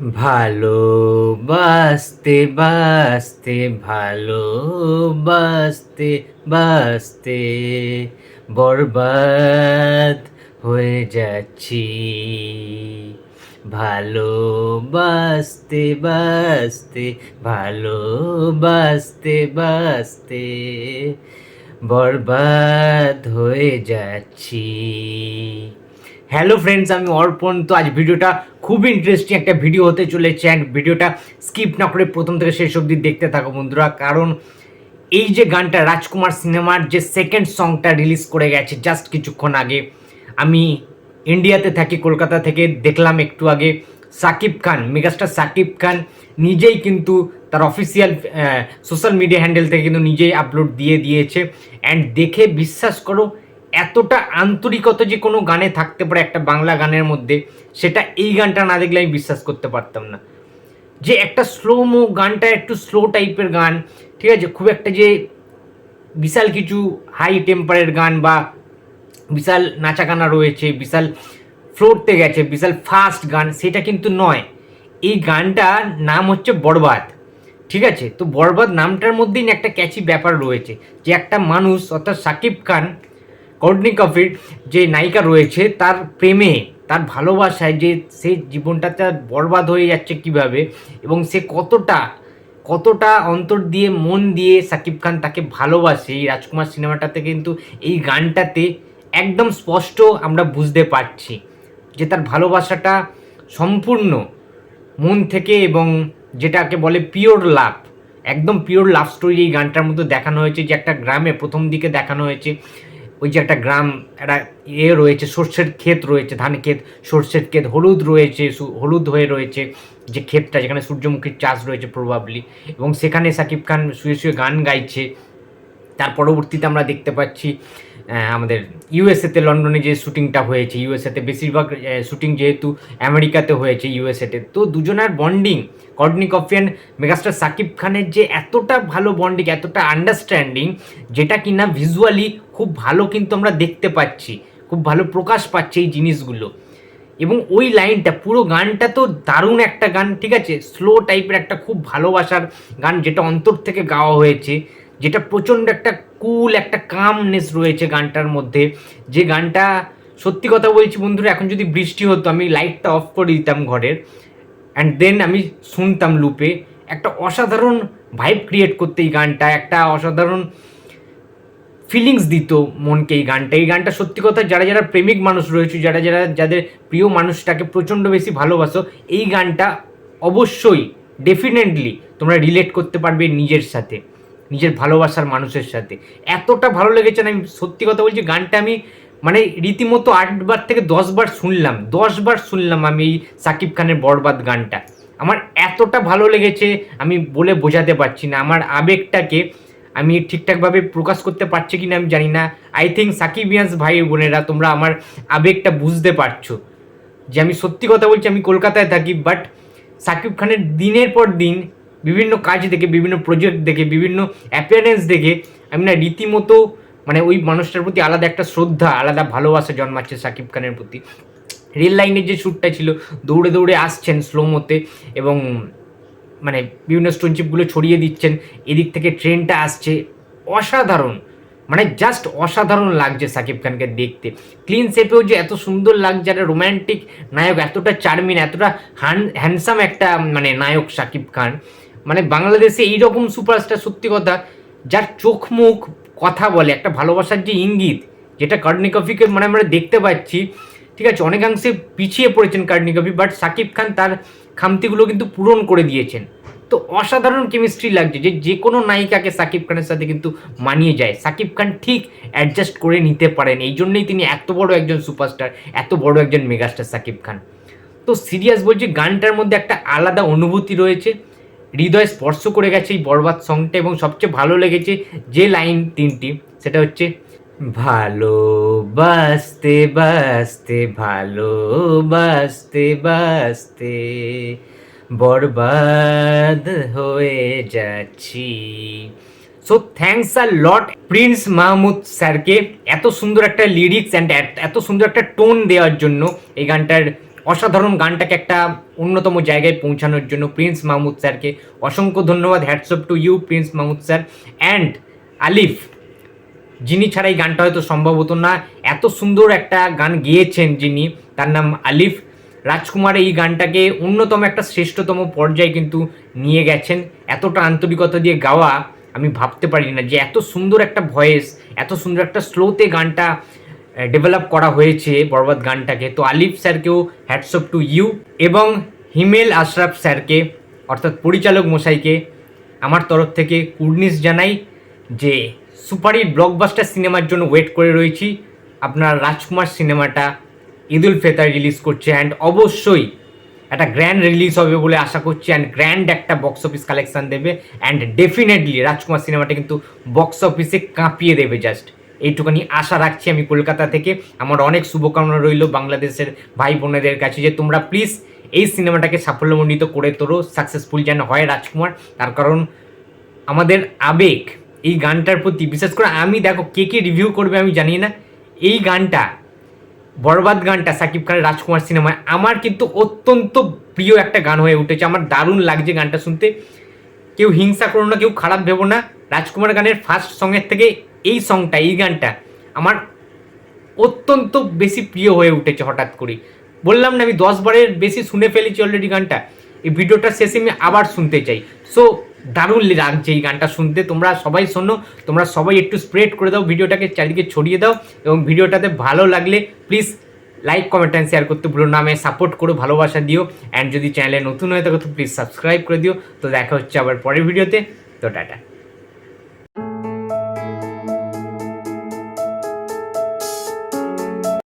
ভালোবাসতে বাসতে ভালোবাসতে বাসতে বরবাদ হয়ে যাচ্ছি। ভালোবাসতে বাসতে ভালোবাসতে বাসতে বরবাদ হয়ে যাচ্ছি। হ্যালো ফ্রেন্ডস আমি অর্পণ। তো আজ ভিডিওটা খুব ইন্টারেস্টিং একটা ভিডিও হতে চলেছে অ্যান্ড ভিডিওটা স্কিপ না করে প্রথম থেকে শেষ অবধি দেখতে থাকো বন্ধুরা। কারণ এই যে গানটা রাজকুমার সিনেমার যে সেকেন্ড সংটা রিলিজ করে গেছে জাস্ট কিছুক্ষণ আগে, আমি ইন্ডিয়াতে থাকি, কলকাতা থেকে, দেখলাম একটু আগে সাকিব খান মেগাস্টার সাকিব খান নিজেই কিন্তু তার অফিসিয়াল সোশ্যাল মিডিয়া হ্যান্ডেল থেকে কিন্তু নিজেই আপলোড দিয়ে দিয়েছে। অ্যান্ড দেখে বিশ্বাস করো এতটা আন্তরিকতা যে কোনো গানে থাকতে পারে একটা বাংলা গানের মধ্যে, সেটা এই গানটা না দেখলে আমি বিশ্বাস করতে পারতাম না। যে একটা স্লো মো গানটা, একটু স্লো টাইপের গান, ঠিক আছে? খুব একটা যে বিশাল কিছু হাই টেম্পারের গান বা বিশাল নাচা গানা রয়েছে, বিশাল ফ্লোরতে গেছে, বিশাল ফাস্ট গান, সেটা কিন্তু নয়। এই গানটার নাম হচ্ছে বরবাদ, ঠিক আছে? তো বরবাদ নামটার মধ্যেই একটা ক্যাচি ব্যাপার রয়েছে যে একটা মানুষ, অর্থাৎ সাকিব খান কর্ডনি কফির যে নায়িকা রয়েছে, তার প্রেমে, তার ভালোবাসায় যে সে জীবনটা তার বরবাদ হয়ে যাচ্ছে কীভাবে এবং সে কতটা কতটা অন্তর দিয়ে, মন দিয়ে সাকিব খান তাকে ভালোবাসে এই রাজকুমার সিনেমাটাতে কিন্তু এই গানটাতে একদম স্পষ্ট আমরা বুঝতে পারছি যে তার ভালোবাসাটা সম্পূর্ণ মন থেকে এবং যেটাকে বলে পিওর লাভ একদম পিওর লাভ স্টোরি এই গানটার মধ্যে দেখানো হয়েছে যে একটা গ্রামে প্রথম দিকে দেখানো হয়েছে। ওই যে একটা গ্রাম, একটা ইয়ে রয়েছে, সর্ষের ক্ষেত রয়েছে ধান ক্ষেত, সর্ষের ক্ষেত, হলুদ রয়েছে হলুদ হয়ে রয়েছে যে ক্ষেতটা যেখানে সূর্যমুখীর চাষ রয়েছে প্রভাবলি এবং সেখানে সাকিব খান শুয়ে শুয়ে গান গাইছে। তার পরবর্তীতে আমরা দেখতে পাচ্ছি আমাদের ইউএসএতে লন্ডনে যে শুটিংটা হয়েছে ইউএসএতে বেশিরভাগ শুটিং যেহেতু আমেরিকাতে হয়েছে ইউএসএতে তো। দুজনের বন্ডিং কর্ডনি কফিয়ান মেগাস্টার সাকিব খানের যে এতটা ভালো বন্ডিং এতটা আন্ডারস্ট্যান্ডিং যেটা কিনা ভিজুয়ালি খুব ভালো কিন্তু আমরা দেখতে পাচ্ছি, খুব ভালো প্রকাশ পাচ্ছে এই জিনিসগুলো। এবং ওই লাইনটা পুরো গানটা তো দারুণ একটা গান, ঠিক আছে? স্লো টাইপের একটা খুব ভালোবাসার গান, যেটা অন্তর থেকে গাওয়া হয়েছে। যেটা প্রচণ্ড একটা কুল একটা কামনেস রয়েছে গানটার মধ্যে। যে গানটা, সত্যি কথা বলছি বন্ধুরা, এখন যদি বৃষ্টি হতো, আমি লাইটটা অফ করে দিতাম ঘরের। অ্যান্ড দেন আমি শুনতাম লুপে একটা অসাধারণ ভাইব ক্রিয়েট করতে এই গানটা, একটা অসাধারণ ফিলিংস দিত মনকে এই গানটা। এই গানটা সত্যি কথা, যারা যারা প্রেমিক মানুষ রয়েছে, যারা যারা যাদের প্রিয় মানুষটাকে প্রচণ্ড বেশি ভালোবাসো, এই গানটা অবশ্যই ডেফিনেটলি তোমরা রিলেট করতে পারবে নিজের সাথে। নিজের ভালোবাসার মানুষের সাথে। এতটা ভালো লেগেছে আমি সত্যি কথা বলছি, গানটা আমি মানে রীতিমতো আটবার থেকে দশবার শুনলাম দশবার শুনলাম আমি এই সাকিব খানের বরবাদ গানটা। আমার এতটা ভালো লেগেছে, আমি বলে বোঝাতে পারছি না। আমার আবেগটাকে আমি ঠিকঠাকভাবে প্রকাশ করতে পারছি কিনা আমি জানি না। আই থিঙ্ক সাকিবিয়ান্স ভাই বোনেরা, তোমরা আমার আবেগটা বুঝতে পারছ। যে আমি সত্যি কথা বলছি, আমি কলকাতায় থাকি বাট সাকিব খানের দিনের পর দিন বিভিন্ন কাজ দেখে, বিভিন্ন প্রজেক্ট দেখে, বিভিন্ন অ্যাপিয়ারেন্স দেখে, আমি না রীতিমতো মানে ওই মানুষটার প্রতি আলাদা একটা শ্রদ্ধা, আলাদা ভালোবাসা জন্মাচ্ছে সাকিব খানের প্রতি। রেল লাইনের যে শ্যুটটা ছিল, দৌড়ে দৌড়ে আসছেন স্লোমোতে এবং মানে বিভিন্ন স্টোনচিপগুলো ছড়িয়ে দিচ্ছেন, এদিক থেকে ট্রেনটা আসছে। অসাধারণ মানে জাস্ট অসাধারণ লাগছে সাকিব খানকে দেখতে। ক্লিন শেপেও যে এত সুন্দর লাগছে, একটা রোম্যান্টিক নায়ক, এতটা চার্মিন এতটা হ্যান্ডসাম একটা মানে নায়ক সাকিব খান। মানে বাংলাদেশে এইরকম সুপারস্টার সত্যি কথা, যার চোখ মুখ কথা বলে, একটা ভালোবাসার যে ইঙ্গিত, যেটা কার্নিকফিকে মানে আমরা দেখতে পাচ্ছি, ঠিক আছে, অনেকাংশে পিছিয়ে পড়েছেন কার্নিকফি বাট সাকিব খান তার খামতিগুলো কিন্তু পূরণ করে দিয়েছেন। তো অসাধারণ কেমিস্ট্রি লাগছে যে যে কোনো নায়িকাকে সাকিব খানের সাথে কিন্তু মানিয়ে যায়। সাকিব খান ঠিক অ্যাডজাস্ট করে নিতে পারেন, এই জন্যই তিনি এত বড় একজন সুপারস্টার এত বড় একজন মেগাস্টার সাকিব খান। তো সিরিয়াস বলছি, গানটার মধ্যে একটা আলাদা অনুভূতি রয়েছে হৃদয় স্পর্শ করে গেছে এই বরবাদ সংটা এবং সবচেয়ে ভালো লেগেছে যে লাইন তিনটি, সেটা হচ্ছে ভালোবাসতে বাসতে ভালোবাসতে বাসতে বরবাদ হয়ে যাচ্ছি। So thanks a lot Prince Mahmud স্যারকে এত সুন্দর একটা লিরিক্স অ্যান্ড এত সুন্দর একটা টোন দেওয়ার জন্য এই গানটার অসাধারণ গানটাকে একটা অন্যতম জায়গায় পৌঁছানোর জন্য প্রিন্স মাহমুদ স্যারকে অসংখ্য ধন্যবাদ। Hats off to you Prince Mahmud sir. And Alif, যিনি ছাড়া এই গানটা হয়তো সম্ভব হতো না, এত সুন্দর একটা গান গেয়েছেন যিনি, তার নাম আলিফ। রাজকুমার এই গানটাকে অন্যতম একটা শ্রেষ্ঠতম পর্যায়ে কিন্তু নিয়ে গেছেন। এতটা আন্তরিকতা দিয়ে গাওয়া আমি ভাবতে পারি না যে এত সুন্দর একটা ভয়েস, এত সুন্দর একটা স্লোতে গানটা ডেভেলপ করা হয়েছে বরবাদ গানটাকে। তো আলিফ স্যারকেও হ্যাটসঅপ টু ইউ এবং হিমেল আশরাফ স্যারকে, অর্থাৎ পরিচালক মশাইকে, আমার তরফ থেকে কুর্নিশ জানাই যে সুপারহিট ব্লকবাস্টার সিনেমার জন্য ওয়েট করে রয়েছি। আপনার রাজকুমার সিনেমাটা ঈদুল ফেতার রিলিজ করছে অ্যান্ড অবশ্যই একটা গ্র্যান্ড রিলিজ হবে বলে আশা করছি অ্যান্ড গ্র্যান্ড একটা বক্স অফিস কালেকশান দেবে অ্যান্ড ডেফিনেটলি রাজকুমার সিনেমাটা কিন্তু বক্স অফিসে কাঁপিয়ে দেবে জাস্ট এইটুখানি আশা রাখছি আমি কলকাতা থেকে। আমার অনেক শুভকামনা রইল বাংলাদেশের ভাই বোনেদের কাছে যে তোমরা প্লিজ এই সিনেমাটাকে সাফল্যমণ্ডিত করে তোলো সাকসেসফুল যেন হয় রাজকুমার। তার কারণ আমাদের আবেগ, এই গানটার প্রতি, বিশেষ করে আমি দেখো কে কে রিভিউ করবে আমি জানি না। এই গানটা, বরবাদ গানটা সাকিব খানের রাজকুমার সিনেমায় আমার কিন্তু অত্যন্ত প্রিয় একটা গান হয়ে উঠেছে। আমার দারুণ লাগছে গানটা শুনতে। কেউ হিংসা করো না, কেউ খারাপ ভেবো না। রাজকুমার গানের ফার্স্ট সঙ্গের থেকে এই সংটা এই গানটা আমার অত্যন্ত বেশি প্রিয় হয়ে উঠেছে হঠাৎ করে বললাম না আমি দশ বারের বেশি শুনে ফেলেছি অলরেডি গানটা। এই ভিডিওটার শেষে আমি আবার শুনতে চাই। সো দারুণ লাগছে এই গানটা শুনতে। তোমরা সবাই শোনো, তোমরা সবাই একটু স্প্রেড করে দাও, ভিডিওটাকে চারিদিকে ছড়িয়ে দাও এবং ভিডিওটাতে ভালো লাগলে please like comment and share করতে ভুলো না। আমায় সাপোর্ট করো, ভালোবাসা দিও। অ্যান্ড যদি চ্যানেলে নতুন হয়ে থাকো, তো প্লিজ সাবস্ক্রাইব করে দিও। তো দেখা হচ্ছে আবার পরের ভিডিওতে। তো টাটা।